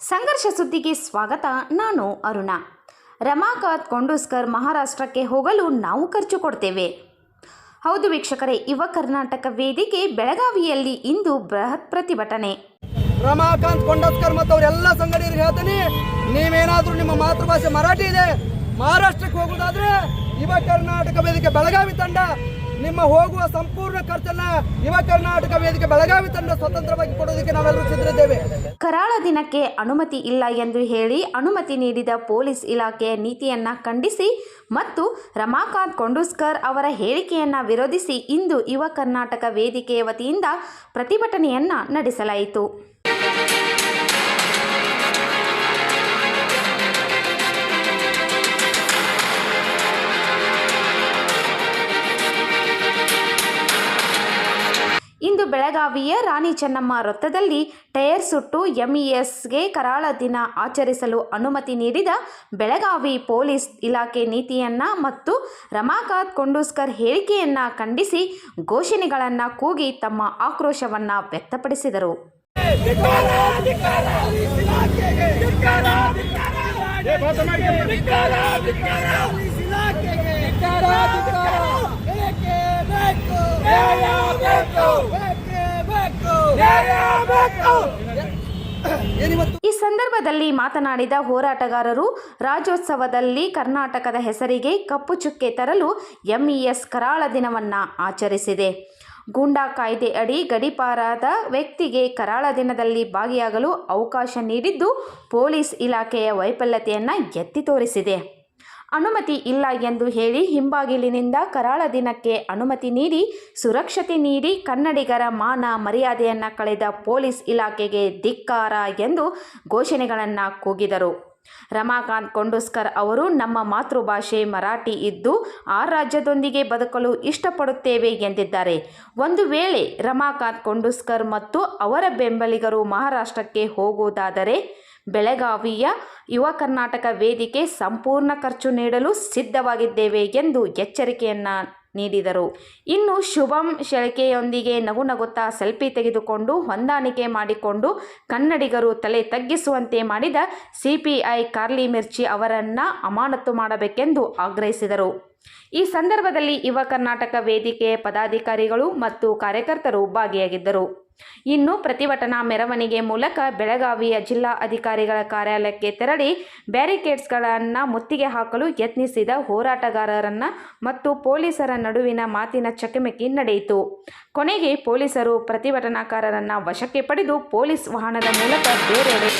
ಸಂಘರ್ಷ ಸುದ್ದಿಗೆ ಸ್ವಾಗತ, ನಾನು ಅರುಣ. ರಮಾಕಾಂತ್ ಕೊಂಡೂಸ್ಕರ್ ಮಹಾರಾಷ್ಟ್ರಕ್ಕೆ ಹೋಗಲು ನಾವು ಖರ್ಚು ಕೊಡ್ತೇವೆ. ಹೌದು ವೀಕ್ಷಕರೇ, ಯುವ ಕರ್ನಾಟಕ ವೇದಿಕೆ ಬೆಳಗಾವಿಯಲ್ಲಿ ಇಂದು ಬೃಹತ್ ಪ್ರತಿಭಟನೆ. ರಮಾಕಾಂತ್ ಕೊಂಡೋಸ್ಕರ್ ಮತ್ತು ಅವರೆಲ್ಲ ಸಂಘಟನೆಯರಿಗೆ ಹೇಳ್ತೀನಿ, ನೀವೇನಾದರೂ ನಿಮ್ಮ ಮಾತೃಭಾಷೆ ಮರಾಠಿ ಇದೆ, ಮಹಾರಾಷ್ಟ್ರಕ್ಕೆ ಹೋಗುವುದಾದ್ರೆ ಯುವ ಕರ್ನಾಟಕ ವೇದಿಕೆ ಬೆಳಗಾವಿ ತಂಡ, ನಿಮ್ಮ ಹೋಗುವ ಸಂಪೂರ್ಣ ಖರ್ಚನ್ನ ಯುವ ಕರ್ನಾಟಕ ವೇದಿಕೆ ಬೆಳಗಾವಿ ತಂಡ ಸ್ವತಂತ್ರವಾಗಿ ಕೊಡೋದಕ್ಕೆ ನಾವೆಲ್ಲರೂ ಸಿದ್ಧರಿದ್ದೇವೆ. ಕರಾಳ ದಿನಕ್ಕೆ ಅನುಮತಿ ಇಲ್ಲ ಎಂದು ಹೇಳಿ ಅನುಮತಿ ನೀಡಿದ ಪೊಲೀಸ್ ಇಲಾಖೆಯ ನೀತಿಯನ್ನ ಖಂಡಿಸಿ ಮತ್ತು ರಮಾಕಾಂತ್ ಕೊಂಡೂಸ್ಕರ್ ಅವರ ಹೇಳಿಕೆಯನ್ನು ವಿರೋಧಿಸಿ ಇಂದು ಯುವ ಕರ್ನಾಟಕ ವೇದಿಕೆಯ ವತಿಯಿಂದ ಪ್ರತಿಭಟನೆಯನ್ನ ನಡೆಸಲಾಯಿತು. ಬೆಳಗಾವಿಯ ರಾಣಿ ಚೆನ್ನಮ್ಮ ವೃತ್ತದಲ್ಲಿ ಟೈರ್ ಸುಟ್ಟು ಎಂಇಎಸ್ಗೆ ಕರಾಳ ದಿನ ಆಚರಿಸಲು ಅನುಮತಿ ನೀಡಿದ ಬೆಳಗಾವಿ ಪೊಲೀಸ್ ಇಲಾಖೆ ನೀತಿಯನ್ನ ಮತ್ತು ರಮಾಕಾಂತ್ ಕೊಂಡೂಸ್ಕರ್ ಹೇಳಿಕೆಯನ್ನ ಖಂಡಿಸಿ ಘೋಷಣೆಗಳನ್ನು ಕೂಗಿ ತಮ್ಮ ಆಕ್ರೋಶವನ್ನ ವ್ಯಕ್ತಪಡಿಸಿದರು ಏನಿವತ್ತು ಈ ಸಂದರ್ಭದಲ್ಲಿ ಮಾತನಾಡಿದ ಹೋರಾಟಗಾರರು, ರಾಜ್ಯೋತ್ಸವದಲ್ಲಿ ಕರ್ನಾಟಕದ ಹೆಸರಿಗೆ ಕಪ್ಪು ಚುಕ್ಕೆ ತರಲು ಎಂಇಎಸ್ ಕರಾಳ ದಿನವನ್ನ ಆಚರಿಸಿದೆ. ಗೂಂಡಾ ಕಾಯ್ದೆ ಅಡಿ ಗಡಿಪಾರಾದ ವ್ಯಕ್ತಿಗೆ ಕರಾಳ ದಿನದಲ್ಲಿ ಭಾಗಿಯಾಗಲು ಅವಕಾಶ ನೀಡಿದ್ದು ಪೊಲೀಸ್ ಇಲಾಖೆಯ ವೈಫಲ್ಯತೆಯನ್ನು ಎತ್ತಿ ತೋರಿಸಿದೆ. ಅನುಮತಿ ಇಲ್ಲ ಎಂದು ಹೇಳಿ ಹಿಂಬಾಗಿಲಿನಿಂದ ಕರಾಳ ದಿನಕ್ಕೆ ಅನುಮತಿ ನೀಡಿ ಸುರಕ್ಷತೆ ನೀಡಿ ಕನ್ನಡಿಗರ ಮಾನ ಮರ್ಯಾದೆಯನ್ನು ಕಳೆದ ಪೊಲೀಸ್ ಇಲಾಖೆಗೆ ಧಿಕ್ಕಾರ ಎಂದು ಘೋಷಣೆಗಳನ್ನು ಕೂಗಿದರು. ರಮಾಕಾಂತ್ ಕೊಂಡೂಸ್ಕರ್ ಅವರು, ನಮ್ಮ ಮಾತೃಭಾಷೆ ಮರಾಠಿ ಇದ್ದು ಆ ರಾಜ್ಯದೊಂದಿಗೆ ಬದುಕಲು ಇಷ್ಟಪಡುತ್ತೇವೆ ಎಂದಿದ್ದಾರೆ. ಒಂದು ವೇಳೆ ರಮಾಕಾಂತ್ ಕೊಂಡೂಸ್ಕರ್ ಮತ್ತು ಅವರ ಬೆಂಬಲಿಗರು ಮಹಾರಾಷ್ಟ್ರಕ್ಕೆ ಹೋಗುವುದಾದರೆ ಬೆಳಗಾವಿಯ ಯುವ ಕರ್ನಾಟಕ ವೇದಿಕೆ ಸಂಪೂರ್ಣ ಖರ್ಚು ನೀಡಲು ಸಿದ್ಧವಾಗಿದ್ದೇವೆ ಎಂದು ಎಚ್ಚರಿಕೆಯನ್ನು ನೀಡಿದರು. ಇನ್ನು ಶುಭಂ ಶೆಳಕೆಯೊಂದಿಗೆ ನಗು ನಗುತ್ತಾ ಸೆಲ್ಫಿ ತೆಗೆದುಕೊಂಡು ಹೊಂದಾಣಿಕೆ ಮಾಡಿಕೊಂಡು ಕನ್ನಡಿಗರು ತಲೆ ತಗ್ಗಿಸುವಂತೆ ಮಾಡಿದ ಸಿಪಿಐ ಕಾರ್ಲಿ ಮಿರ್ಚಿ ಅವರನ್ನು ಅಮಾನತು ಮಾಡಬೇಕೆಂದು ಆಗ್ರಹಿಸಿದರು. ಈ ಸಂದರ್ಭದಲ್ಲಿ ಯುವ ಕರ್ನಾಟಕ ವೇದಿಕೆಯ ಪದಾಧಿಕಾರಿಗಳು ಮತ್ತು ಕಾರ್ಯಕರ್ತರು ಭಾಗಿಯಾಗಿದ್ದರು. ಇನ್ನು ಪ್ರತಿಭಟನಾ ಮೆರವಣಿಗೆ ಮೂಲಕ ಬೆಳಗಾವಿಯ ಜಿಲ್ಲಾ ಅಧಿಕಾರಿಗಳ ಕಾರ್ಯಾಲಯಕ್ಕೆ ತೆರಳಿ ಬ್ಯಾರಿಕೇಡ್ಸ್ಗಳನ್ನು ಮುತ್ತಿಗೆ ಹಾಕಲು ಯತ್ನಿಸಿದ ಹೋರಾಟಗಾರರನ್ನ ಮತ್ತು ಪೊಲೀಸರ ನಡುವಿನ ಮಾತಿನ ಚಕಮಕಿ ನಡೆಯಿತು. ಕೊನೆಗೆ ಪೊಲೀಸರು ಪ್ರತಿಭಟನಾಕಾರರನ್ನ ವಶಕ್ಕೆ ಪಡೆದು ಪೊಲೀಸ್ ವಾಹನದ ಮೂಲಕ ಬೇರೆಡೆ